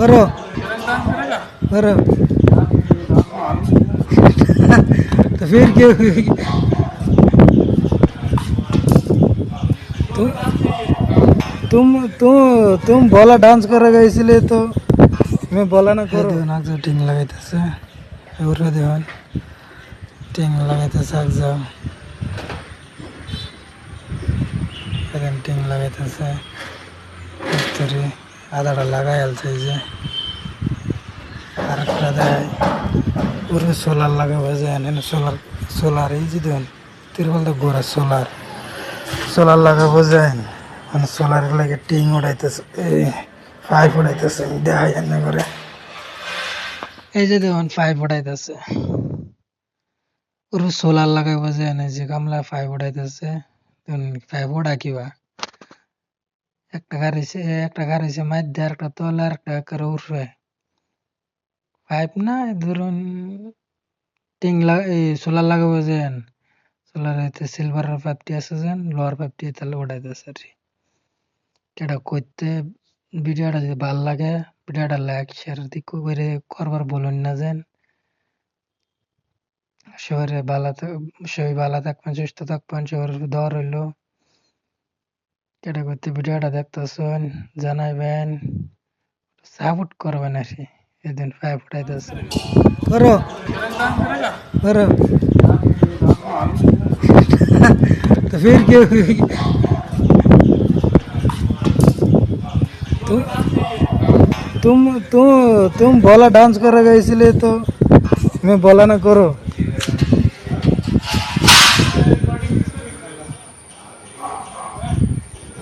बरो बरो तो फिर क्यों? तुम तुम तुम तुम बोला डांस करेगा इसलिए तो मैं बोला ना करो। ना, जो टिंग लगाते से और देवन टिंग लगाते साग जाओ टिंग लगाते से আদাটা লাগাই আলছে যে। আর একটা দেয় পুরো সোলার লাগাবে যে, এনে সোলার সোলার এই যে তিরপল তো গোড়া সোলার। সোলার লাগাবো যায় মানে সোলার লাগে টিং উড়াইতেছে, এই পাইপ উড়াইতেছে, দেখাই এনে করে এই যে দেখুন পাইপ উড়াইতেছে। ওর সোলার লাগাবো যে, এনে যে গামলা পাইপ উড়াইতেছে পাইপ উড়া কিবা। একটা গাড়ি একটা গাড়ি মাধ্যে আর একটা তলে একটা করে উঠবে। পাইপ না ধরুন টিং এই সোলার লাগাবো যেন। সোলার হইতে সিলভারের পাইপটি আছে যেন লোহার পাইপটি তাহলে ওঠাইতেছে আর কি। এটা করতে ভিডিওটা যদি ভালো লাগে, ভিডিওটা লাইক শেয়ার দিক করে করবার বলুন না যেন। শহরে ভালো সবাই ভালো থাকবেন, সুস্থ থাকবেন শহরে দর রইল। এটা করতে ভিডিওটা দেখতেছেন জানাইবেন সাপোর্ট করবেন আর কি এদিন পায়ে ফুটাইতেছে করো করো तो फिर क्यों तुम तुम तुम तुम बोला डांस करेगा इसलिए तो मैं बोला ना करो